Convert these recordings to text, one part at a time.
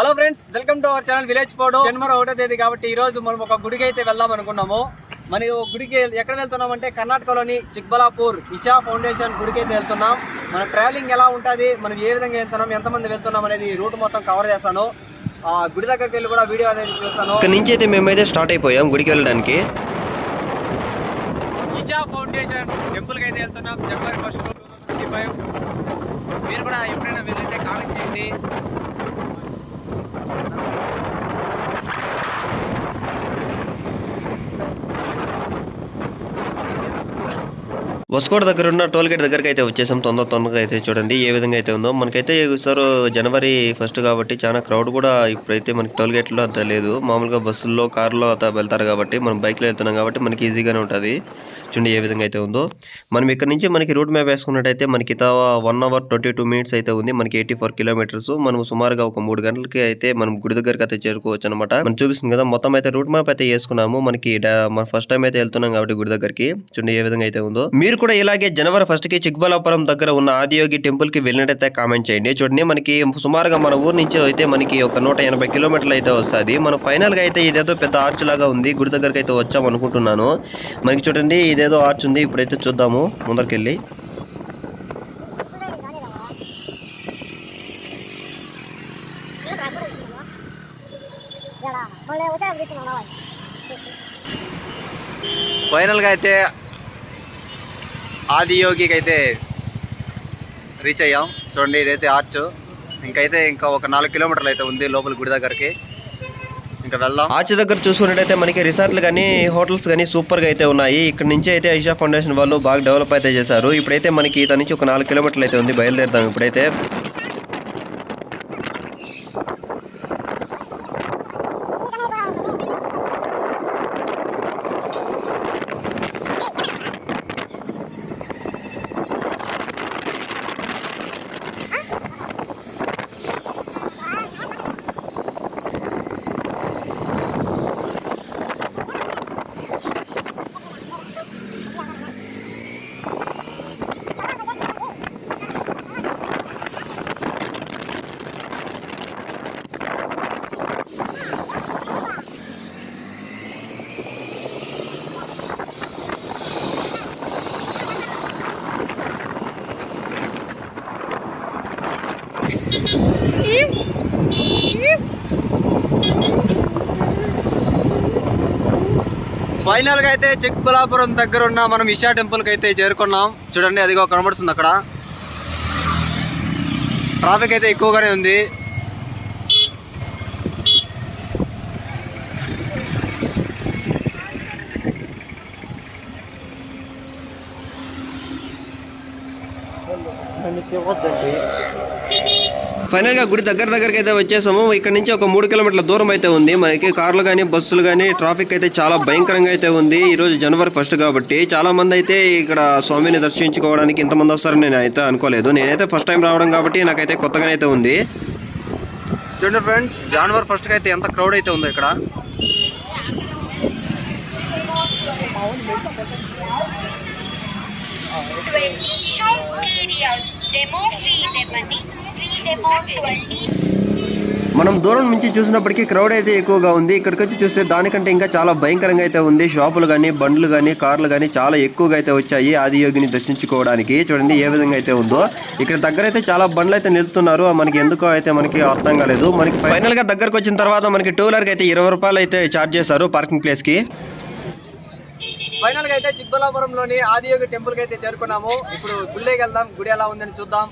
Hello friends welcome to our channel village పోడు. జనవరి ఒకటో తేదీ కాబట్టి ఈ రోజు మనం ఒక గుడికి అయితే వెళ్దాం అనుకున్నాము. మరి ఓ గుడికి ఎక్కడ వెళ్తున్నాం అంటే కర్ణాటకలోని చిక్బలాపూర్ ఇషా ఫౌండేషన్ గుడికి అయితే వెళ్తున్నాం. మన ట్రావెలింగ్ ఎలా ఉంటుంది మనం ఏ విధంగా వెళ్తున్నాం ఎంతమంది వెళ్తున్నాం అనేది రూట్ మొత్తం కవర్ చేస్తాను. ఆ గుడి దగ్గరికి వెళ్ళి కూడా వీడియో అనేది చూస్తాను. ఇక్కడ నుంచి అయితే మేమైతే స్టార్ట్ అయిపోయాం గుడికి వెళ్ళడానికి. ఇషా ఫౌండేషన్ టెంపుల్కి అయితే వెళ్తున్నాం. జనవరి ఫస్ట్ మీరు కూడా ఎప్పుడైనా వెళ్ళింటే కామెంట్ చేయండి. Thank you. వస్కోట్ దగ్గర ఉన్న టోల్ గేట్ దగ్గరికి అయితే వచ్చేసాం. తొందర తొందరగా అయితే చూడండి ఏ విధంగా అయితే ఉందో. మనకైతే సార్ జనవరి ఫస్ట్ కాబట్టి చాలా క్రౌడ్ కూడా ఇప్పుడైతే మనకి టోల్ గేట్లో అంత లేదు. మామూలుగా బస్సుల్లో కార్లో అంత వెళ్తారు కాబట్టి మనం బైక్లో వెళ్తున్నాం కాబట్టి మనకి ఈజీగానే ఉంటుంది. చూడండి ఏ విధంగా అయితే ఉందో. మనం ఇక్కడ నుంచి మనకి రూట్ మ్యాప్ వేసుకున్నట్టయితే మనకి one hour twenty two minutes అయితే ఉంది. మనకి ఎయిటీ ఫోర్ కిలోమీటర్స్ మనం సుమారుగా ఒక మూడు గంటలకి అయితే మనం గుడి దగ్గరికి అయితే చేరుకోవచ్చు అనమాట మనం చూపిస్తుంది కదా మొత్తం అయితే రూట్ మ్యాప్ అయితే వేసుకున్నాము. మనకి మన ఫస్ట్ టైం అయితే వెళ్తున్నాం కాబట్టి గుడి దగ్గరికి. చూడండి ఏ విధంగా అయితే ఉందో. మీరు కూడా ఇలాగే జనవరి ఫస్ట్కి చిక్బలాపురం దగ్గర ఉన్న ఆదియోగి టెంపుల్కి వెళ్ళినట్టయితే కామెంట్ చేయండి. చూడండి మనకి సుమారుగా మన ఊరు నుంచి అయితే మనకి ఒక నూట ఎనభై కిలోమీటర్లు అయితే వస్తుంది. మన ఫైనల్గా అయితే ఇదేదో పెద్ద ఆర్చ్ లాగా ఉంది. గుడి దగ్గరికి అయితే వచ్చాం అనుకుంటున్నాను. మనకి చూడండి ఇదేదో ఆర్చ్ ఉంది. ఇప్పుడైతే చూద్దాము. ముందరికెళ్ళి. ఫైనల్గా అయితే ఆదియోగికి అయితే రీచ్ అయ్యాం. చూడండి ఇదైతే ఆర్చ్ ఇంకైతే ఇంకా ఒక నాలుగు కిలోమీటర్లు అయితే ఉంది లోపల గుడి దగ్గరికి. ఇంకా వెళ్దాం. ఆర్చ్ దగ్గర చూసుకున్నట్టయితే మనకి రిసార్ట్లు కానీ హోటల్స్ కానీ సూపర్గా అయితే ఉన్నాయి. ఇక్కడ నుంచి అయితే ఐషా ఫౌండేషన్ వాళ్ళు బాగా డెవలప్ అయితే చేశారు. ఇప్పుడైతే మనకి ఇతని నుంచి ఒక నాలుగు కిలోమీటర్లు అయితే ఉంది. బయలుదేరుతాం ఇప్పుడైతే. ఫైనల్గా అయితే చిక్బలాపురం దగ్గర ఉన్న మనం ఇషా టెంపుల్కి అయితే చేరుకున్నాం. చూడండి అదిగో కనబడుతుంది అక్కడ. ట్రాఫిక్ అయితే ఎక్కువగానే ఉంది. ఇవ్వద్దండి గా గుడి దగ్గర దగ్గరికి అయితే వచ్చేసాము. ఇక్కడ నుంచి ఒక మూడు కిలోమీటర్ల దూరం అయితే ఉంది. మనకి కార్లు కానీ బస్సులు కానీ ట్రాఫిక్ అయితే చాలా భయంకరంగా అయితే ఉంది. ఈ రోజు జనవరి ఫస్ట్ కాబట్టి చాలా మంది అయితే ఇక్కడ స్వామిని దర్శించుకోవడానికి ఇంతమంది వస్తారని నేను అయితే అనుకోలేదు. నేనైతే ఫస్ట్ టైం రావడం కాబట్టి నాకైతే కొత్తగానే అయితే ఉంది. చూడండి ఫ్రెండ్స్ జనవరి ఫస్ట్కి అయితే ఎంత క్రౌడ్ అయితే ఉందో ఇక్కడ. డెమో మనం దూరం నుంచి చూసినప్పటికీ క్రౌడ్ అయితే ఎక్కువగా ఉంది. ఇక్కడికి వచ్చి చూస్తే దానికంటే ఇంకా చాలా భయంకరంగా అయితే ఉంది. షాపులు కానీ బండ్లు కానీ కార్లు కానీ చాలా ఎక్కువగా అయితే వచ్చాయి ఆదియోగిని దర్శించుకోవడానికి. చూడండి ఏ విధంగా అయితే ఉందో. ఇక్కడ దగ్గర అయితే చాలా బండ్లు అయితే నిలుపుతున్నారు. మనకి ఎందుకో అయితే మనకి అర్థం కాలేదు. మనకి ఫైనల్గా దగ్గరకు వచ్చిన తర్వాత మనకి టూ వీలర్కి అయితే ఇరవై రూపాయలు అయితే ఛార్జ్ చేశారు పార్కింగ్ ప్లేస్కి ఫైనల్గా అయితే చిక్బలాపురంలోని ఆదియోగి టెంపుల్కి అయితే చేరుకున్నాము. ఇప్పుడు గుళ్ళేకి వెళ్దాం. గుడి ఎలా ఉందని చూద్దాం.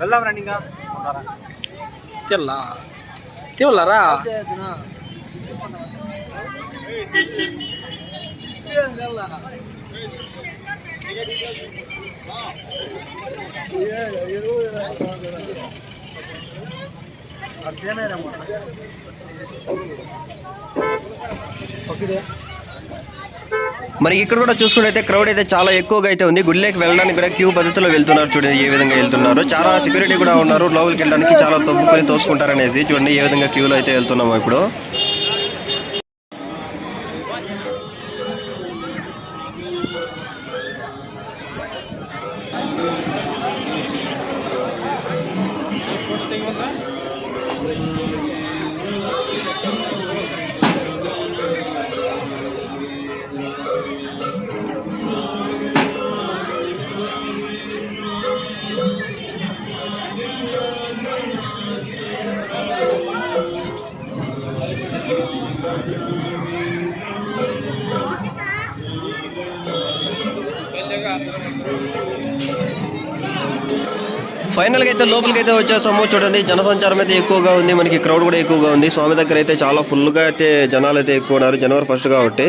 వెళ్దాం రండి ఇంకా తెల్లా తెల్లరా మరి ఇక్కడ కూడా చూసుకుంటే క్రౌడ్ అయితే చాలా ఎక్కువగా అయితే ఉంది. గుడిలోకి వెళ్ళడానికి కూడా క్యూ పద్ధతిలో వెళ్తున్నారు చూడండి ఏ విధంగా వెళ్తున్నారు. చాలా సెక్యూరిటీ కూడా ఉన్నారు. లోపలికి వెళ్ళడానికి చాలా తొక్కుకొని తోసుకుంటారు అనేసి చూడండి ఏ విధంగా క్యూలో అయితే వెళ్తున్నాము ఇప్పుడు. ఫైనల్ అయితే లోపలికి అయితే వచ్చేసాము. చూడండి జనసంచారం అయితే ఎక్కువగా ఉంది. మనకి క్రౌడ్ కూడా ఎక్కువగా ఉంది. స్వామి దగ్గర అయితే చాలా ఫుల్గా అయితే జనాలు అయితే ఎక్కువ ఉన్నారు. జనవరి ఫస్ట్ కాబట్టి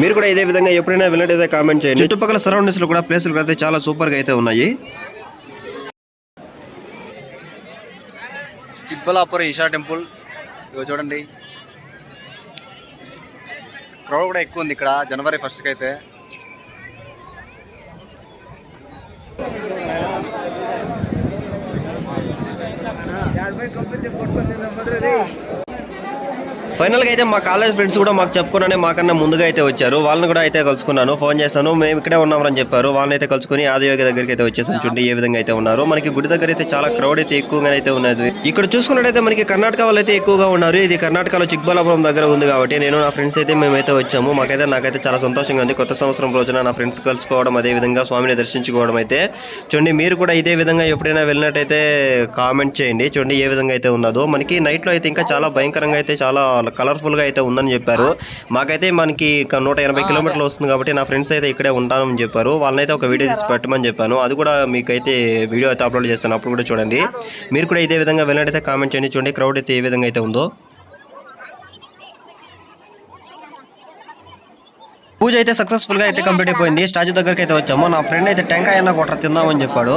మీరు కూడా ఇదే విధంగా ఎప్పుడైనా వెళ్ళినట్టయితే కామెంట్ చేయండి. చుట్టుపక్కల సరౌండింగ్స్లో కూడా ప్లేసులు అయితే చాలా సూపర్గా అయితే ఉన్నాయి. చిబ్బలాపురం ఈషా టెంపుల్. ఇగో చూడండి. క్రౌడ్ కూడా ఎక్కువ ఉంది ఇక్కడ జనవరి ఫస్ట్కి అయితే. ಕಂಪೇರ್ ಮಾಡ್ಕೊಂಡು ನಮ್ಮ ಹತ್ರ ರೀ గా అయితే మా కాలేజ్ ఫ్రెండ్స్ కూడా మాకు చెప్పుకున్నానే మాకన్నా ముందుగా అయితే వచ్చారు. వాళ్ళని కూడా అయితే కలుసుకున్నాను. ఫోన్ చేశాను. మేము ఇక్కడే ఉన్నామని చెప్పారు. వాళ్ళని అయితే కలుసుకుని ఆదియోగి దగ్గరికి అయితే వచ్చేసాం. చూడండి ఏ విధంగా అయితే ఉన్నారు. మనకి గుడి దగ్గర అయితే చాలా క్రౌడ్ అయితే ఎక్కువగా అయితే ఉన్నది. ఇక్కడ చూసుకున్నట్టయితే మనకి కర్ణాటక వాళ్ళు అయితే ఎక్కువగా ఉన్నారు. ఇది కర్ణాటకలో చిక్బలాపురం దగ్గర ఉంది కాబట్టి నేను నా ఫ్రెండ్స్ అయితే మేమైతే వచ్చాము. మాకైతే నాకైతే చాలా సంతోషంగా ఉంది. కొత్త సంవత్సరం రోజున నా ఫ్రెండ్స్ కలుసుకోవడం అదే విధంగా స్వామిని దర్శించుకోవడం అయితే. చూడండి మీరు కూడా ఇదే విధంగా ఎప్పుడైనా వెళ్ళినట్టయితే కామెంట్ చేయండి. చూడండి ఏ విధంగా అయితే ఉన్నదో. మనకి నైట్లో అయితే ఇంకా చాలా భయంకరంగా అయితే చాలా కలర్ఫుల్గా అయితే ఉందని చెప్పారు. మాకైతే మనకి నూట ఎనభై కిలోమీటర్లు వస్తుంది కాబట్టి నా ఫ్రెండ్స్ అయితే ఇక్కడే ఉంటానని చెప్పారు. వాళ్ళనైతే ఒక వీడియో తీసి పెట్టమని చెప్పాను. అది కూడా మీకైతే వీడియో అయితే అప్లోడ్ చేస్తాను. అప్పుడు కూడా చూడండి. మీరు కూడా ఇదే విధంగా వెళ్ళినట్టయితే కామెంట్ చేయండి. చూడండి క్రౌడ్ అయితే ఏ విధంగా అయితే ఉందో. పూజ అయితే సక్సెస్ఫుల్గా అయితే కంప్లీట్ అయిపోయింది. స్టాచ్యూ దగ్గరికి అయితే వచ్చాము. నా ఫ్రెండ్ అయితే టెంకాయ అన్న కొట్ర తిందామని చెప్పాడు.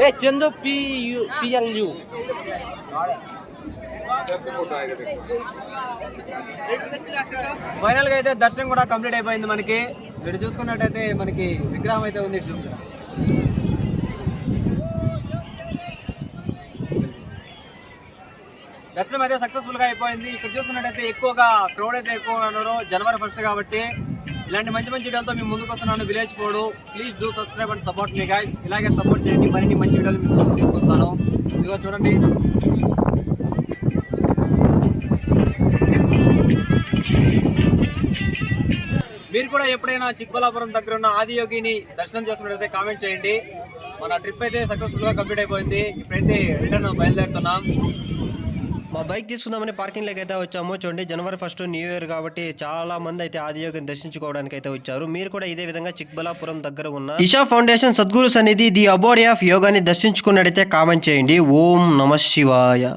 ఏ చందు పి పిఎల్యు ఫైనల్గా అయితే దర్శనం కూడా కంప్లీట్ అయిపోయింది మనకి. ఇటు చూసుకున్నట్టయితే మనకి విగ్రహం అయితే ఉంది ఇటు దర్శనం అయితే సక్సెస్ఫుల్గా అయిపోయింది. ఇక్కడ చూసుకున్నట్టయితే ఎక్కువగా క్రౌడ్ అయితే ఎక్కువ ఉన్నారు. జనవరి ఫస్ట్ కాబట్టి ఇలాంటి మంచి మంచి వీడియోలతో మేము ముందుకు వస్తున్నాను. విలేజ్ పోడు please do subscribe and support me guys ఇలాగే సపోర్ట్ చేయండి. మరిన్ని మంచి వీడియోలు మేము ముందుకు తీసుకొస్తాను. ఇదిగో చూడండి. మీరు కూడా ఎప్పుడైనా చిక్బలాపురం దగ్గర ఉన్న ఆదియోగిని దర్శనం చేసుకున్నట్లయితే కామెంట్ చేయండి. మన ట్రిప్ అయితే సక్సెస్ఫుల్గా కంప్లీట్ అయిపోయింది. ఇప్పుడైతే రిటర్న్ బయలుదేరుతున్నాం. మా బైక్ తీసుకుందామని పార్కింగ్లోకి అయితే వచ్చాము. చూడండి జనవరి ఫస్ట్ న్యూ ఇయర్ కాబట్టి చాలా మంది అయితే ఆదియోగిని దర్శించుకోవడానికి అయితే వచ్చారు. మీరు కూడా ఇదే విధంగా చిక్బలాపురం దగ్గర ఉన్న ఇషా ఫౌండేషన్ సద్గురు సన్నిధి ది అబోడీ ఆఫ్ యోగాని దర్శించుకున్నట్టయితే కామెంట్ చేయండి. ఓం నమ శివాయ.